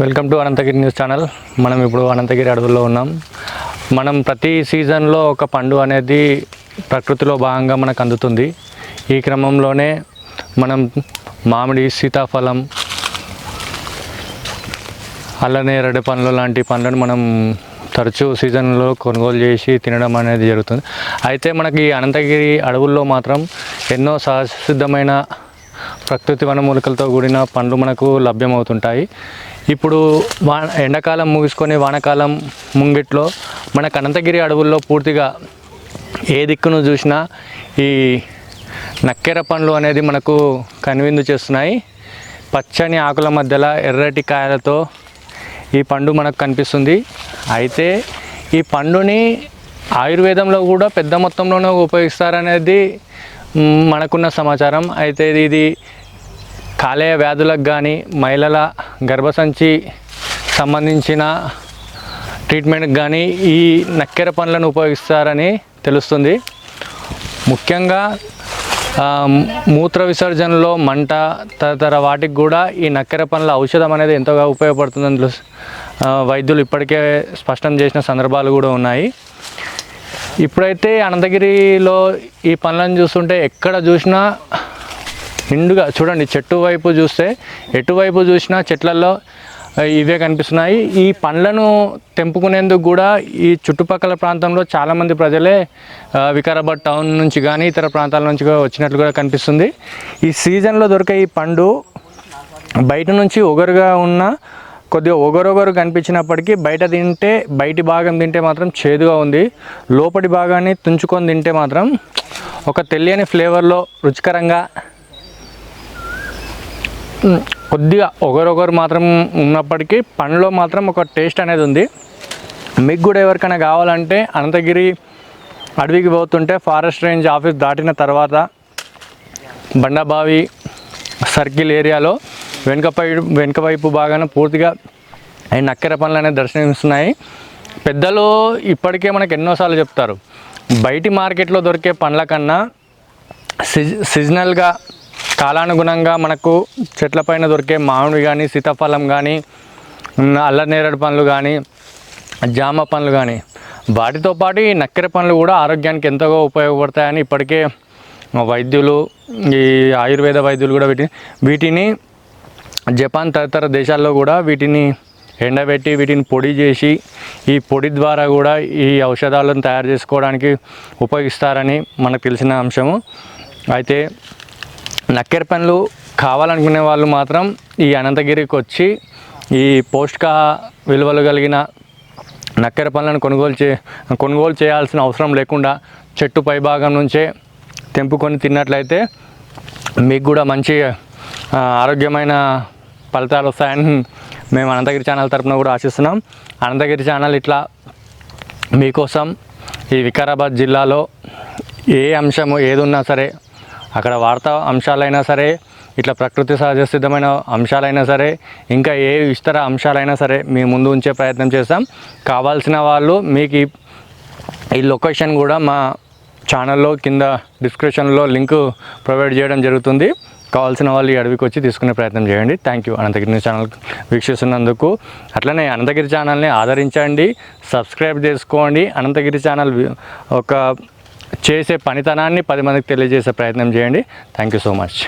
Welcome to Ananthagiri news channel. మనం ఇప్పుడు అనంతగిరి అడవుల్లో ఉన్నాం. మనం ప్రతి సీజన్లో ఒక పండు అనేది ప్రకృతిలో భాగంగా మనకు అందుతుంది. ఈ క్రమంలోనే మనం మామిడి సీతాఫలం అల్లనేరడి పండ్లు లాంటి పండ్లను మనం తరచూ సీజన్లో కొనుగోలు చేసి తినడం అనేది జరుగుతుంది. అయితే మనకి ఈ అనంతగిరి అడవుల్లో మాత్రం ఎన్నో సహసిద్ధమైన ప్రకృతి వనమూలికలతో కూడిన పండ్లు మనకు లభ్యమవుతుంటాయి. ఇప్పుడు వా ఎండాకాలం ముగుసుకొని వానకాలం ముంగిట్లో మనకు అనంతగిరి అడవుల్లో పూర్తిగా ఏ దిక్కును చూసినా ఈ నక్కెర పండ్లు అనేది మనకు కనువిందు చేస్తున్నాయి. పచ్చని ఆకుల మధ్యలో ఎర్రటి కాయలతో ఈ పండు మనకు కనిపిస్తుంది. అయితే ఈ పండుని ఆయుర్వేదంలో కూడా పెద్ద మొత్తంలోనే ఉపయోగిస్తారనేది మనకున్న సమాచారం. అయితే ఇది కాలేయ వ్యాధులకు కానీ మహిళల గర్భసంచి సంబంధించిన ట్రీట్మెంట్కి కానీ ఈ నక్కెర పండ్లను ఉపయోగిస్తారని తెలుస్తుంది. ముఖ్యంగా మూత్ర విసర్జనలో మంట తదితర వాటికి కూడా ఈ నక్కెర పండ్ల ఔషధం అనేది ఎంతగా ఉపయోగపడుతుందని తెలుసు వైద్యులు ఇప్పటికే స్పష్టం చేసిన సందర్భాలు కూడా ఉన్నాయి. ఇప్పుడైతే అనంతగిరిలో ఈ పనులను చూస్తుంటే ఎక్కడ చూసినా నిండుగా చూడండి చెట్టు వైపు చూస్తే ఎటువైపు చూసినా చెట్లలో ఇవే కనిపిస్తున్నాయి. ఈ పండ్లను తెంపుకునేందుకు కూడా ఈ చుట్టుపక్కల ప్రాంతంలో చాలామంది ప్రజలే వికారాబాద్ టౌన్ నుంచి కానీ ఇతర ప్రాంతాల నుంచి వచ్చినట్లు కూడా కనిపిస్తుంది. ఈ సీజన్లో దొరికే ఈ పండు బయట నుంచి ఒగరుగా ఉన్న కొద్దిగా ఒగరొగరు కనిపించినప్పటికీ బయట తింటే బయటి భాగం తింటే మాత్రం చేదుగా ఉంది. లోపటి భాగాన్ని తుంచుకొని తింటే మాత్రం ఒక తెలియని ఫ్లేవర్లో రుచికరంగా కొద్దిగా ఒకరొకరు మాత్రం ఉన్నప్పటికీ పండ్లో మాత్రం ఒక టేస్ట్ అనేది ఉంది. మీకు కూడా ఎవరికైనా కావాలంటే అనంతగిరి అడవికి పోతుంటే ఫారెస్ట్ రేంజ్ ఆఫీస్ దాటిన తర్వాత బండబావి సర్కిల్ ఏరియాలో వెనుకపై వెనుక వైపు భాగాన పూర్తిగా ఈ నక్కెర పనులు అనేది దర్శనమిస్తున్నాయి. పెద్దలు ఇప్పటికే మనకు ఎన్నోసార్లు చెప్తారు బయటి మార్కెట్లో దొరికే పండ్ల కన్నా సిజ్ సీజనల్గా కాలానుగుణంగా మనకు చెట్లపైన దొరికే మామిడి కానీ సీతాఫలం కానీ అల్లనేరడు పండ్లు కానీ జామ పండ్లు కానీ వాటితో పాటు ఈ నక్కెర పండ్లు కూడా ఆరోగ్యానికి ఎంతగా ఉపయోగపడతాయని ఇప్పటికే వైద్యులు ఈ ఆయుర్వేద వైద్యులు కూడా వీటిని వీటిని జపాన్ తదితర దేశాల్లో కూడా వీటిని ఎండబెట్టి వీటిని పొడి చేసి ఈ పొడి ద్వారా కూడా ఈ ఔషధాలను తయారు చేసుకోవడానికి ఉపయోగిస్తారని మనకు తెలిసిన అంశము. అయితే నక్కెర పనులు కావాలనుకునే వాళ్ళు మాత్రం ఈ అనంతగిరికి వచ్చి ఈ పౌష్టిక విలువలు కలిగిన నక్కెర పనులను కొనుగోలు చే కొనుగోలు చేయాల్సిన అవసరం లేకుండా చెట్టు పైభాగం నుంచే తెంపుకొని తిన్నట్లయితే మీకు కూడా మంచి ఆరోగ్యమైన ఫలితాలు వస్తాయని మేము అనంతగిరి ఛానల్ తరపున కూడా ఆశిస్తున్నాం. అనంతగిరి ఛానల్ ఇట్లా మీకోసం ఈ వికారాబాద్ జిల్లాలో ఏ అంశము ఏదున్నా సరే అక్కడ వార్తా అంశాలైనా సరే ఇట్లా ప్రకృతి సహజ సిద్ధమైన అంశాలైనా సరే ఇంకా ఏ ఇతర అంశాలైనా సరే మీ ముందు ఉంచే ప్రయత్నం చేస్తాం. కావాల్సిన వాళ్ళు మీకు ఈ లొకేషన్ కూడా మా ఛానల్లో కింద డిస్క్రిప్షన్లో లింక్ ప్రొవైడ్ చేయడం జరుగుతుంది. కావాల్సిన వాళ్ళు ఈ అడవికి వచ్చి తీసుకునే ప్రయత్నం చేయండి. థ్యాంక్ యూ అనంతగిరి ఛానల్ వీక్షిస్తున్నందుకు అట్లనే అనంతగిరి ఛానల్ని ఆదరించండి. సబ్స్క్రైబ్ చేసుకోండి. అనంతగిరి ఛానల్ ఒక చేసే పనితనాన్ని పది మందికి తెలియజేసే ప్రయత్నం చేయండి. Thank you so much